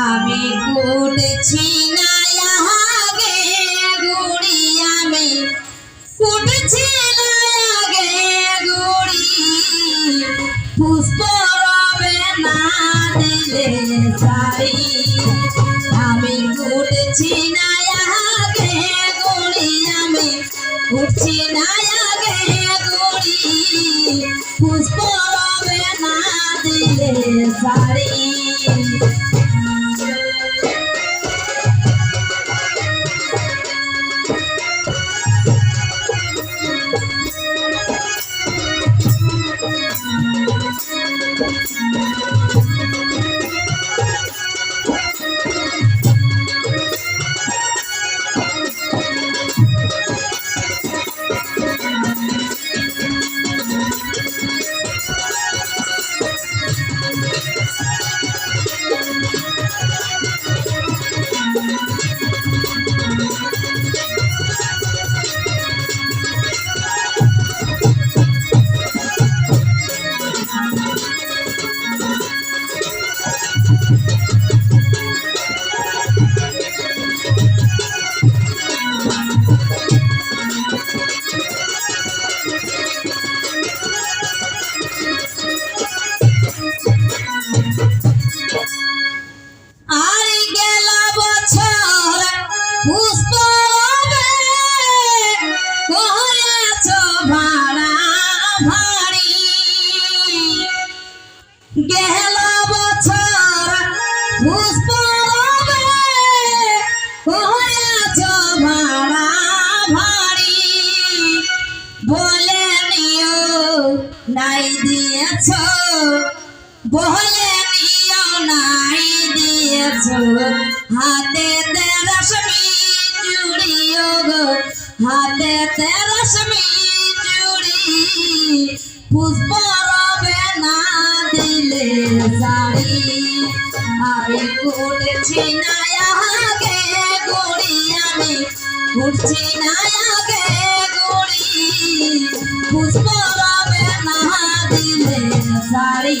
আমি কুটছি করেছ ভাড়া ভাড়ি। গেল বছর পুষ্প করেছ ভাড়া ভাড়ি। বলে নিও, নাই দিয়েছ। বলে নিও, নাই দিয়েছ। হাতে রশ্মি চুড়িও গো হাতে রশ্মি চুড়ি পুষ্প রবে না দিলে শাড়ি আমি কুড়ছি না আগে গুড়ি আমি উঠছি না আগে গুড়ি পুষ্প রবে না দিলে শাড়ি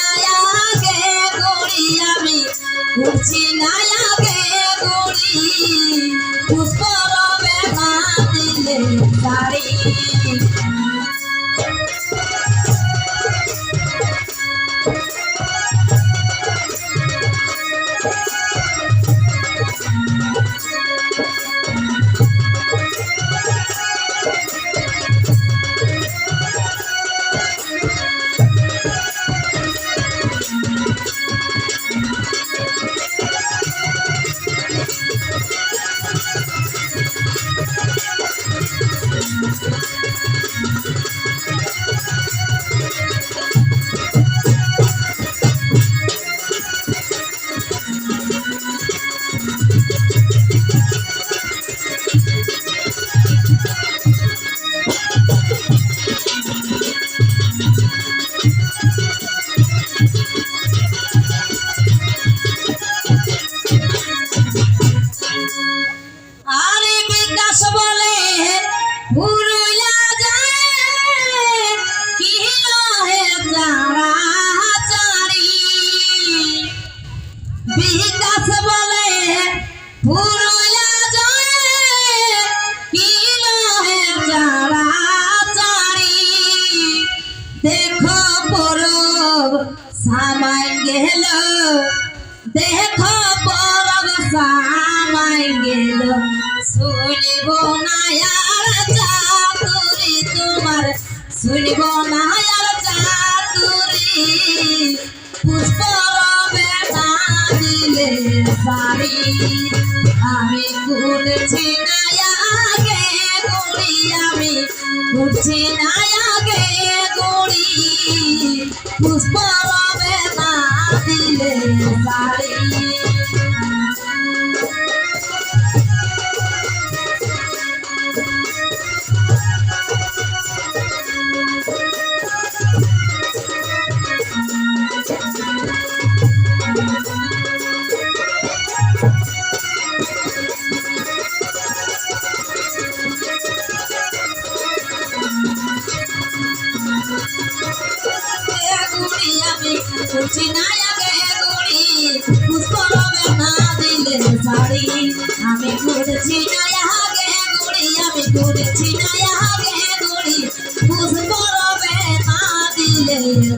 দিলে সামাই গেল। দেখো পরব সামাই গেল। শুনিব না আর চাতুরি তোমার, শুনিব না আর চাতুরি পুষ্পরবে না আমি কুলছি না আগে গুড়ি আমি কুলছি না who's part of the party, little. I'm in.